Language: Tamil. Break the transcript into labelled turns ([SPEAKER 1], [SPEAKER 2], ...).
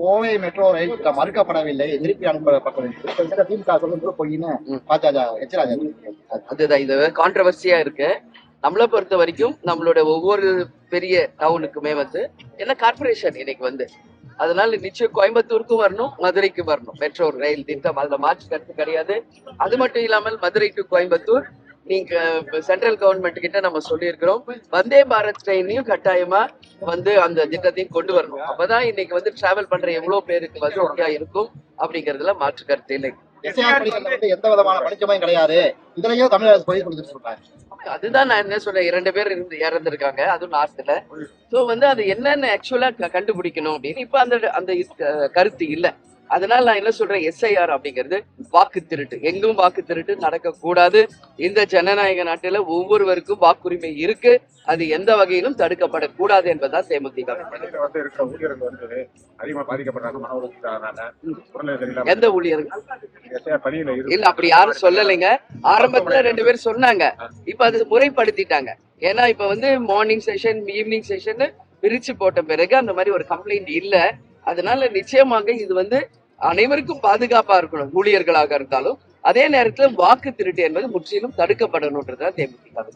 [SPEAKER 1] Kovai metro rail மறுக்கப்படவில்லை. திருப்பி அனுப்பப்பட வேண்டும் திமுக சொல்லுறது பொய்ன்னு பாஜக எச்சராஜா
[SPEAKER 2] அதுதான் இது கான்ட்ரவர்சியா இருக்கு. நம்மளை பொறுத்த வரைக்கும் நம்மளோட ஒவ்வொரு பெரிய டவுனுக்குமே வந்து என்ன கார்பரேஷன் இன்னைக்கு வந்து? அதனால நிச்சயம் கோயம்புத்தூருக்கும் வரணும் மதுரைக்கு வரணும். மெட்ரோ ரயில் திட்டம் அதுல மாற்று கருத்து கிடையாது. அது மட்டும் இல்லாமல் மதுரை டு கோயம்புத்தூர் நீங்க சென்ட்ரல் கவர்மெண்ட் கிட்ட நம்ம சொல்லியிருக்கிறோம். வந்தே பாரத் ட்ரெயினையும் கட்டாயமா வந்து அந்த திட்டத்தையும் கொண்டு வரணும். அப்பதான் இன்னைக்கு வந்து டிராவல் பண்ற எவ்வளவு பேருக்கு வசதியா இருக்கும் அப்படிங்கறதுல மாற்று கருத்து இல்லை.
[SPEAKER 1] எந்த விதமான பணிச்சுமையும் கிடையாது. இதுலயும் தமிழக அரசு பொய் கொடுத்துட்டு சொல்றாங்க
[SPEAKER 2] அதுதான் நான் என்ன சொல்றேன். இரண்டு பேர் இருந்து இறந்திருக்காங்க. அதுவும் நார்த்ல சோ வந்து அது என்னன்னு ஆக்சுவலா கண்டுபிடிக்கணும் அப்படின்னு இப்ப அந்த அந்த கருத்து இல்ல. அதனால நான் என்ன சொல்றேன் எஸ்ஐஆர் அப்படிங்கிறது வாக்கு திருட்டு எங்கும் வாக்கு திருட்டு நடக்கக்கூடாது. இந்த ஜனநாயக நாட்டில ஒவ்வொருவருக்கும் வாக்குரிமை இருக்கு. அது எந்த வகையிலும் தடுக்கப்படக்கூடாது என்பதுதான் தேமுதிக. எந்த ஊழியர்கள்? இல்ல அப்படி யாரும் சொல்லலைங்க. ஆரம்பத்துல ரெண்டு பேர் சொன்னாங்க. இப்ப அது முறைப்படுத்திட்டாங்க. ஏன்னா இப்ப வந்து மார்னிங் செஷன் ஈவினிங் செஷன் பிரிச்சு போட்ட பிறகு அந்த மாதிரி ஒரு கம்ப்ளைண்ட் இல்ல. அதனால நிச்சயமாக இது வந்து அனைவருக்கும் பாதுகாப்பா இருக்கணும் ஊழியர்களாக இருந்தாலும். அதே நேரத்தில் வாக்கு திருட்டு என்பது முற்றிலும் தடுக்கப்படணும்ன்றதுதான் தேமுதிக